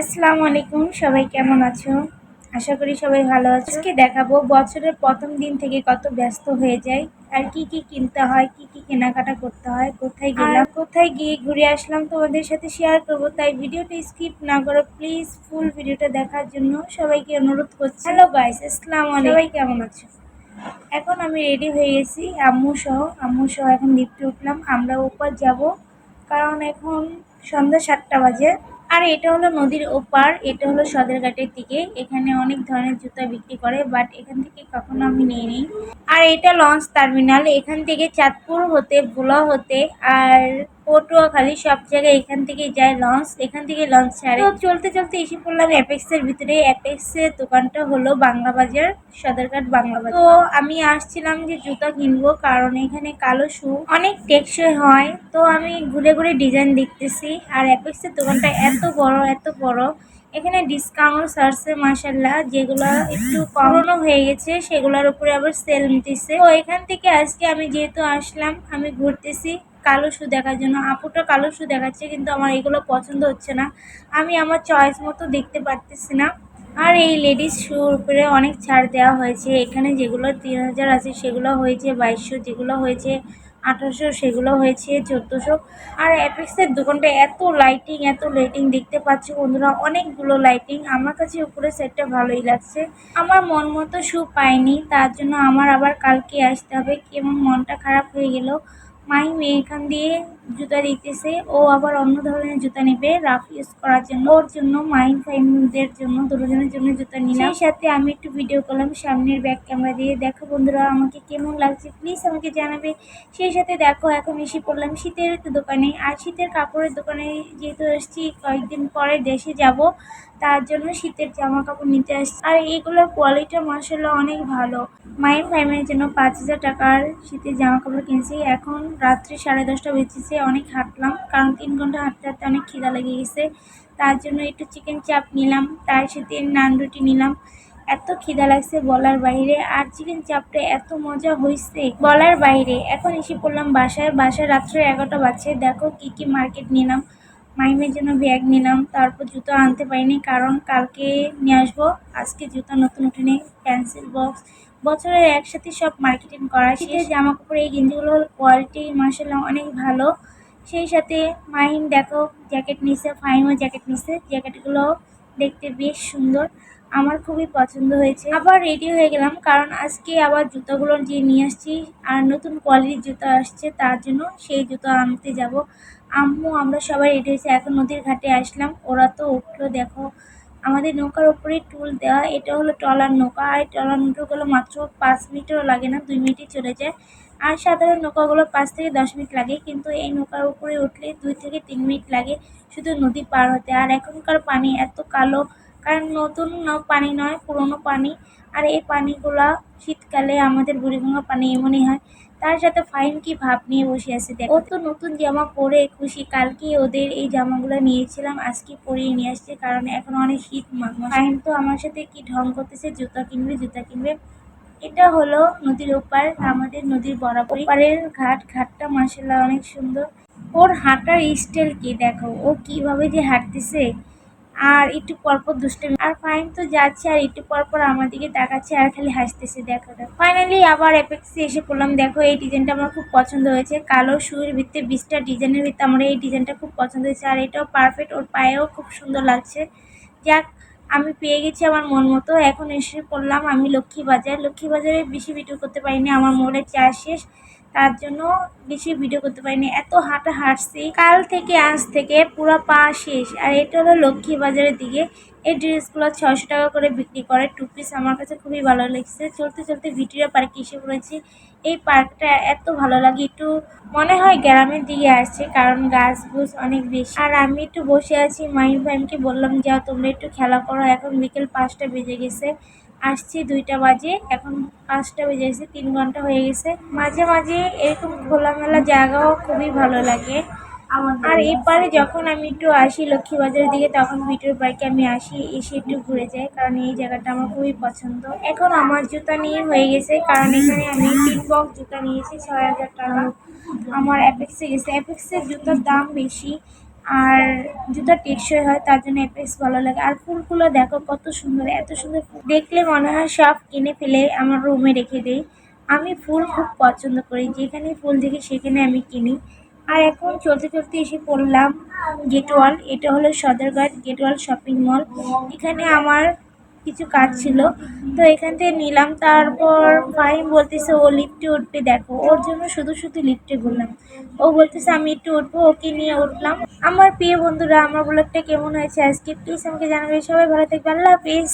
আসসালামু আলাইকুম সবাই কেমন আছো? আশা করি সবাই ভালো আছো। আজকে দেখাবো বছরের প্রথম দিন থেকে কত ব্যস্ত হয়ে যায় আর কি কি কিনতে হয় কি কি কেনাকাটা করতে হয় কোথায় গেলাম কোথায় গিয়ে ঘুরে আসলাম তোমাদের সাথে শেয়ার করব তাই ভিডিওটা স্কিপ না করো প্লিজ ফুল ভিডিওটা দেখার জন্য সবাইকে অনুরোধ করছি। হ্যালো গাইস আসসালামু আলাইকুম। সবাই কেমন আছো? এখন আমি রেডি হয়ে গেছি আম্মু সহ আম্মু সহ এখন লিফটে উঠলাম আমরা উপর যাব কারণ এখন সন্ধ্যা সাতটা বাজে। আর এটা হলো নদীর ওপার, এটা হলো সদরঘাটের দিকে। এখানে অনেক ধরনের জুতা বিক্রি করে বাট এখান থেকে কখনো আমি নিয়ে নিই আর এটা লঞ্চ টার্মিনাল, এখান থেকে চাঁদপুর হতে, ভোলা হতে, আর পটুয়াখালী, সব জায়গায় এখান থেকে যায় লঞ্চ, এখান থেকে লঞ্চ ছাড়ে। চলতে চলতে এসে পড়লাম অ্যাপেক্সের ভিতরে। অ্যাপেক্সের দোকানটা হলো বাংলা বাজার, সদরঘাট বাংলা বাজার। তো আমি আসছিলাম যে জুতা কিনবো, কারণ এখানে কালো শু অনেক টেকসই হয়। তো আমি ঘুরে ঘুরে ডিজাইন দেখতেছি। আর অ্যাপেক্সের দোকানটা এত বড় এত বড়। এখানে ডিসকাউন্ট সার্সে মাসাল্লাহ যেগুলো একটু পুরনো হয়ে গেছে, সেগুলোর উপরে আবার সেল নিতেছে। তো এখান থেকে আজকে আমি যেহেতু আসলাম, আমি ঘুরতেছি। কালো শু দেখার জন্য। আপুটা কালো শু দেখাচ্ছে কিন্তু আমার এগুলো পছন্দ হচ্ছে না। আমি আমার চয়েস মতো দেখতে পারতেছি না। আর এই লেডিস শুর উপরে অনেক ছাড় দেওয়া হয়েছে। এখানে যেগুলো তিন হাজার আছে সেগুলো হয়েছে বাইশশো যেগুলো হয়েছে আঠারোশো সেগুলো হয়েছে চোদ্দোশো আর অ্যাপেক্সের দোকানটা এত লাইটিং এত লাইটিং দেখতে পাচ্ছি বন্ধুরা, অনেকগুলো লাইটিং আমার কাছে উপরে সেটটা ভালোই লাগছে। আমার মন মতো শু পাইনি, তার জন্য আমার আবার কালকে আসতে হবে। কেমন মনটা খারাপ হয়ে গেল মাহিম এখান দিয়ে জুতা দিতেছে। ও আবার অন্য ধরনের জুতা নেবে। রাফ ইউজ করার জন্য, ওর জন্য মাহিম ফাইমদের জন্য, দুজনের জন্য জুতা নিলাম। সেই সাথে আমি একটু ভিডিও করলাম, সামনের ব্যাক ক্যামেরা দিয়ে। দেখো বন্ধুরা, আমাকে কেমন লাগছে? প্লিজ আমাকে জানাবে। সেই সাথে দেখো, এখন এসে পড়লাম শীতের দোকানে। আর শীতের কাপড়ের দোকানে যেহেতু এসছি, কয়েকদিন পরে দেশে যাব, তার জন্য শীতের জামা কাপড় নিতে আসছি। আর এইগুলোর কোয়ালিটি মার্শাল্লাহ অনেক ভালো। মায়ের ফাইমের জন্য পাঁচ হাজার টাকার শীতের জামা কাপড় কিনছি। এখন রাত্রি সাড়ে দশটা বেঁচেছে অনেক হাঁটলাম, কারণ তিন ঘণ্টা হাঁটতে হাঁটতে অনেক খিদা লেগে গেছে। তার জন্য একটু চিকেন চাপ নিলাম, তার সাথে নান রুটি নিলাম। এত খিদা লাগছে বলার বাইরে, আর চিকেন চাপটা এত মজা হয়েছে বলার বাইরে। এখন এসে পড়লাম বাসায় বাসায় রাত্রে এগারোটা বাজছে, দেখো কি কি মার্কেট নিলাম। মাইমের জন্য ব্যাগ নিলাম, তারপর জুতো আনতে পারিনি, কারণ কালকে নিয়ে আসব, আজকে জুতো নতুন উঠেনি পেন্সিল বক্স বছরের একসাথে সব মার্কেটিং করা শীতের জামা কাপড় এই গেঞ্জিগুলোর কোয়ালিটি মার্শাল্লাহ অনেক ভালো। সেই সাথে মাহিম দেখো জ্যাকেট নিছে ফাইমও জ্যাকেট নিছে জ্যাকেটগুলো দেখতে বেশ সুন্দর। আমার খুবই পছন্দ হয়েছে। আবার রেডি হয়ে গেলাম কারণ আজকে আবার জুতোগুলো যে নিয়ে আসছি আর নতুন কোয়ালিটির জুতো আসছে তার জন্য সেই জুতো আনতে যাব। আম্মু আমরা সবাই রেডি হয়েছি এখন নদীর ঘাটে আসলাম ওরা তো উঠল দেখো। আমাদের নৌকার ওপরে টুল দেওয়া, এটা হলো ট্রলার নৌকা, আর ট্রলার নৌকাগুলো মাত্র পাঁচ মিনিটও লাগে না, দুই মিনিটই চলে যায়। আর সাধারণ নৌকাগুলো পাঁচ থেকে দশ মিনিট লাগে, কিন্তু এই নৌকার উপরে উঠলে দুই থেকে তিন মিনিট লাগে শুধু নদী পার হতে। আর এখনকার পানি এত কালো কারণ নতুন পানি নয়, পুরনো পানি। আর এই পানিগুলা শীতকালে আমাদের বুড়িগঙ্গা পানি এমনই হয়। তার সাথে ফাইন কি ভাব নিয়ে বসে আছে দেখ। ও তো নতুন জামা পরে খুশি, কালকে ওদের এই জামাগুলো নিয়েছিলাম, আজকে পরিয়ে নিয়ে আসছে কারণ এখন অনেক শীত ফাইন তো আমার সাথে কি ঢং করতেছে, জুতা কিনবে জুতা কিনবে। এটা হলো নদীর ওপার, আমাদের নদীর বরাবর। ওপারের ঘাট, ঘাটটা মাসাল্লাহ অনেক সুন্দর। ওর হাঁটার স্টাইল কি দেখো? ও কীভাবে যে হাঁটতেছে? আর একটু পরপর দুষ্টমি। আর ফাইন তো যাচ্ছে, আর একটু পরপর আমার দিকে তাকাচ্ছে আর খালি হাসতেছে, দেখো দেখো। ফাইনালি আবার অ্যাপেক্সে এসে পড়লাম, দেখো, এই ডিজাইনটা আমার খুব পছন্দ হয়েছে। কালো শুয়ের ভিত্তিতে বিশটা ডিজাইনের ভিত্তিতে আমার এই ডিজাইনটা খুব পছন্দ হয়েছে, আর এটাও পারফেক্ট ওর পায়েও খুব সুন্দর লাগছে। যাক, আমি পেয়ে গেছি আমার মন মতো। এখন এসে পড়লাম আমি লক্ষ্মী বাজার লক্ষ্মী বাজারে বেশি ভিডিও করতে পারিনি, আমার মোড়ে চা শেষ। তার জন্য বেশি ভিডিও করতে পারিনি। এত হাঁটা হাঁটছি। কাল থেকে আজ থেকে পুরো পা শেষ। আর এটা হলো লক্ষ্মী বাজারের দিকে। এই ড্রেসগুলো ছয়শো টাকা করে বিক্রি করে। টু পিস আমার কাছে খুবই ভালো লাগছে। চলতে চলতে ভিডিও পার্কে এসে পড়েছি। এই পার্কটা এত ভালো লাগে। একটু মনে হয় গ্রামের দিকে আসছে, কারণ গাছ গুছ অনেক বেশি। আর আমি একটু বসে আছি। মাহিম ভাইমকে বললাম, যাও তোমরা একটু খেলা করো। এখন বিকেল পাঁচটা বেজে গেছে। আসছি দুইটা বাজে এখন পাঁচটা বেজে গেছে তিন ঘণ্টা হয়ে গেছে। মাঝে মাঝে এরকম খোলামেলা জায়গাও খুবই ভালো লাগে। আর এরপরে যখন আমি একটু আসি লক্ষ্মীবাজারের দিকে তখন ভিডিওর বাইকে আমি আসি এসে একটু ঘুরে যাই কারণ এই জায়গাটা আমার খুবই পছন্দ। এখন আমার জুতা নিয়ে হয়ে গেছে কারণ এখানে আমি তিন বক্স জুতা নিয়েছি ছয় হাজার টাকা। আমার অ্যাপেক্সে গেছে। অ্যাপেক্সের জুতার দাম বেশি। আর জুতা টেকসই হয়, তার জন্য এপেক্স ভালো লাগে। আর ফুলগুলো দেখো কত সুন্দর, এত সুন্দর। দেখলে মনে হয় সব কিনে ফেলে আমার রুমে রেখে দেই। আমি ফুল খুব পছন্দ করি, যেখানে ফুল দেখি সেখানে আমি কিনি। আর এখন চলতে চলতে এসে পড়লাম গেটওয়াল এটা হলো সদরঘাট গেটওয়াল শপিং মল এখানে আমার কিছু কাজ ছিল। তো এখান থেকে নিলাম। তারপর ফাহিম বলতেছে, ও লিফটে উঠবে। দেখো, ওর জন্য শুধু শুধু লিফটে ঘুরলাম। ও বলতেছে, আমি একটু উঠবো, ওকে নিয়ে উঠলাম। আমার প্রিয় বন্ধুরা, আমার ব্লগটা কেমন হয়েছে আজকে প্লিজ আমাকে জানাবে। সবাই ভালো থাকবে। আল্লাহ হাফিজ।